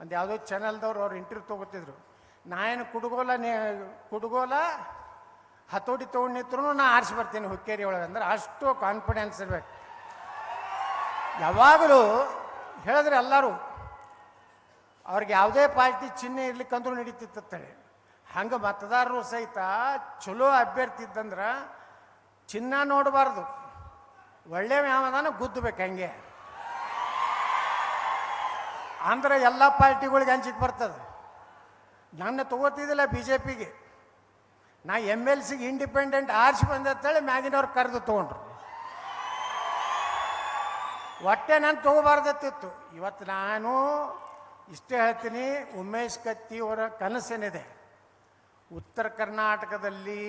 ಒಂದು ಯಾವುದೋ ಚಾನಲ್ದವ್ರು ಅವ್ರು ಇಂಟರ್ವ್ಯೂ ತೊಗೋತಿದ್ರು. ನಾ ಏನು ಕುಡುಗೋಲ ನೇ, ಕುಡುಗೋಲ, ಹತೋಟಿ ತೊಗೊಂಡು ನಿಂತ್ರು ನಾ ಆರಿಸಿ ಬರ್ತೀನಿ ಹುಕ್ಕೇರಿ ಒಳಗೆ ಅಂದ್ರೆ ಅಷ್ಟು ಕಾನ್ಫಿಡೆನ್ಸ್ ಇರಬೇಕು. ಯಾವಾಗಲೂ ಹೇಳಿದ್ರೆ ಎಲ್ಲರೂ, ಅವ್ರಿಗೆ ಯಾವುದೇ ಪಾರ್ಟಿ ಚಿಹ್ನೆ ಇರ್ಲಿಕ್ಕಂದ್ರೂ ನಡೀತಿತ್ತಂತೇಳಿ ಹಂಗೆ ಮತದಾರರು ಸಹಿತ ಚಲೋ ಅಭ್ಯರ್ಥಿ ಇದ್ದಂದ್ರೆ ಚಿನ್ನ ನೋಡಬಾರ್ದು. ಒಳ್ಳೆ ವ್ಯಾಮದಾನ ಗುದ್ದಬೇಕು ಹಂಗೆ. ಅಂದ್ರೆ ಎಲ್ಲ ಪಾರ್ಟಿಗಳಿಗೆ ಹಂಚಿಕ್ ಬರ್ತದೆ. ನನ್ನ ತಗೋತಿದ್ದಿಲ್ಲ ಬಿ ಜೆ ಪಿಗೆ ನಾ ಎಂ ಎಲ್ ಸಿಗೆ ಇಂಡಿಪೆಂಡೆಂಟ್ ಆರಿಸಿ ಬಂದೆ ಅಂತೇಳಿ ಮ್ಯಾಗಿನವ್ರು ಕರೆದು ತೊಗೊಂಡ್ರು. ಒಟ್ಟೆ ನಾನು ತಗೋಬಾರ್ದತ್ತಿತ್ತು ಇವತ್ತು ನಾನು ಇಷ್ಟೇ ಹೇಳ್ತೀನಿ, ಉಮೇಶ್ ಕತ್ತಿ ಅವರ ಕನಸೇನಿದೆ. ಉತ್ತರ ಕರ್ನಾಟಕದಲ್ಲಿ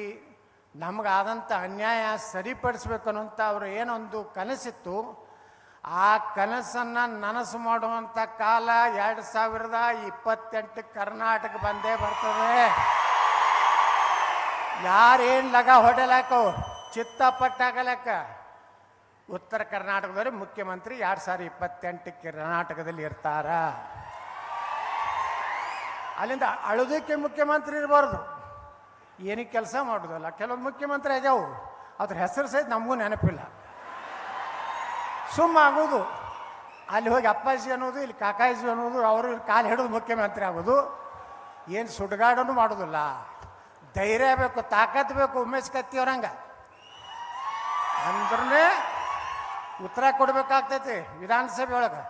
ನಮಗಾದಂಥ ಅನ್ಯಾಯ ಸರಿಪಡಿಸ್ಬೇಕು ಅವರು ಏನೊಂದು ಕನಸಿತ್ತು. ಆ ಕನಸನ್ನು ನನಸು ಮಾಡುವಂಥ ಕಾಲ ಎರಡು ಸಾವಿರದ ಇಪ್ಪತ್ತೆಂಟು ಕರ್ನಾಟಕ ಬಂದೇ ಬರ್ತದೆ. ಯಾರೇನು ಲಗ ಹೊಡೆಲಾಕೋ ಚಿತ್ತ ಪಟ್ಟಾಗಲಕ್ಕ ಉತ್ತರ ಕರ್ನಾಟಕದವರು ಮುಖ್ಯಮಂತ್ರಿ ಎರಡು ಸಾವಿರದ ಇಪ್ಪತ್ತೆಂಟು ಕರ್ನಾಟಕದಲ್ಲಿ ಇರ್ತಾರ. ಅಲ್ಲಿಂದ ಅಳುದಕ್ಕೆ ಮುಖ್ಯಮಂತ್ರಿ ಇರಬಾರ್ದು. ಏನಕ್ಕೆ ಕೆಲಸ ಮಾಡೋದಲ್ಲ, ಕೆಲವೊಂದು ಮುಖ್ಯಮಂತ್ರಿ ಆಗ್ಯಾವು. ಅದ್ರ ಹೆಸರು ಸಹಿತ ನಮಗೂ ನೆನಪಿಲ್ಲ. ಸುಮ್ಮ ಆಗೋದು. ಅಲ್ಲಿ ಹೋಗಿ ಅಪ್ಪಾಜಿ ಅನ್ನೋದು, ಇಲ್ಲಿ ಕಾಕಾಜಿ ಅನ್ನೋದು, ಅವರು ಕಾಲು ಹಿಡಿದು ಮುಖ್ಯಮಂತ್ರಿ ಆಗೋದು. ಏನು ಸುಡುಗಾಡನು ಮಾಡೋದಿಲ್ಲ. ಧೈರ್ಯ ಬೇಕು, ತಾಕತ್ ಬೇಕು, ಉಮೇಶ್ ಕತ್ತಿಯವ್ರಂಗೆ ಅಂದ್ರೆ ಉತ್ತರ ಕೊಡಬೇಕಾಗ್ತೈತಿ ವಿಧಾನಸಭೆ ಒಳಗೆ.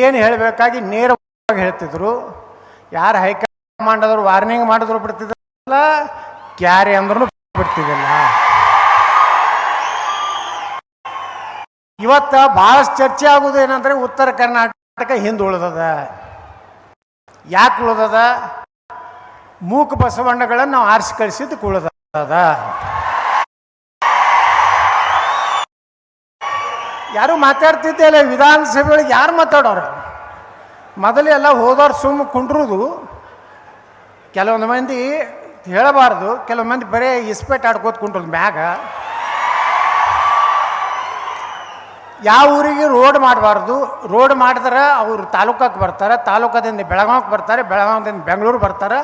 ಏನು ಹೇಳಬೇಕಾಗಿ ನೇರವಾಗಿ ಹೇಳ್ತಿದ್ರು. ಯಾರು ಹೈಕಮಾಂಡ್ ಆದ್ರು ವಾರ್ನಿಂಗ್ ಮಾಡಿದ್ರು ಬಿಡ್ತಿದ್ರಲ್ಲ ಕ್ಯಾರಿ ಅಂದ್ರೂ ಬಿಡ್ತಿದ್ದಿಲ್ಲ. ಇವತ್ತ ಬಹಳಷ್ಟು ಚರ್ಚೆ ಆಗೋದು ಏನಂದ್ರೆ ಉತ್ತರ ಕರ್ನಾಟಕ ಹಿಂದೆ ಉಳಿದದ. ಯಾಕೆ ಉಳಿದದ? ಮೂಕ ಬಸವಣ್ಣಗಳನ್ನು ನಾವು ಆರಿಸಿ ಕಳಿಸಿದ್ದಕ್ಕೆ ಉಳಿದದ. ಯಾರು ಮಾತಾಡ್ತಿದ್ದೆ ಇಲ್ಲ ವಿಧಾನಸಭೆ ಒಳಗೆ ಯಾರು ಮಾತಾಡೋರು? ಮೊದಲೆಲ್ಲ ಹೋದವ್ರು ಸುಮ್ಮ ಕುಂಡ್ರುದು. ಕೆಲವೊಂದು ಮಂದಿ ಹೇಳಬಾರ್ದು, ಕೆಲವೊಂದು ಮಂದಿ ಬರೀ ಇಸ್ಪೇಟ್ ಆಡ್ಕೋತ ಕುಂಡ್ರದು ಮ್ಯಾಗ. ಯಾವ ಊರಿಗೆ ರೋಡ್ ಮಾಡಬಾರ್ದು ರೋಡ್ ಮಾಡಿದ್ರೆ ಅವರು ತಾಲೂಕಕ್ಕೆ ಬರ್ತಾರೆ, ತಾಲೂಕದಿಂದ ಬೆಳಗಾವಿಗೆ ಬರ್ತಾರೆ ಬೆಳಗಾವಿಂದ ಬೆಂಗಳೂರು ಬರ್ತಾರೆ,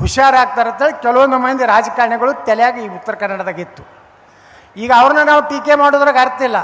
ಹುಷಾರಾಗ್ತಾರೆ ಅಂತೇಳಿ ಕೆಲವೊಂದು ಮಂದಿ ರಾಜಕಾರಣಿಗಳು ತಲೆಯಾಗಿ ಈ ಉತ್ತರ ಕನ್ನಡದಾಗ ಇತ್ತು ಈಗ ಅವ್ರನ್ನ ನಾವು ಟೀಕೆ ಮಾಡೋದ್ರಾಗ ಅರ್ಥ ಇಲ್ಲ.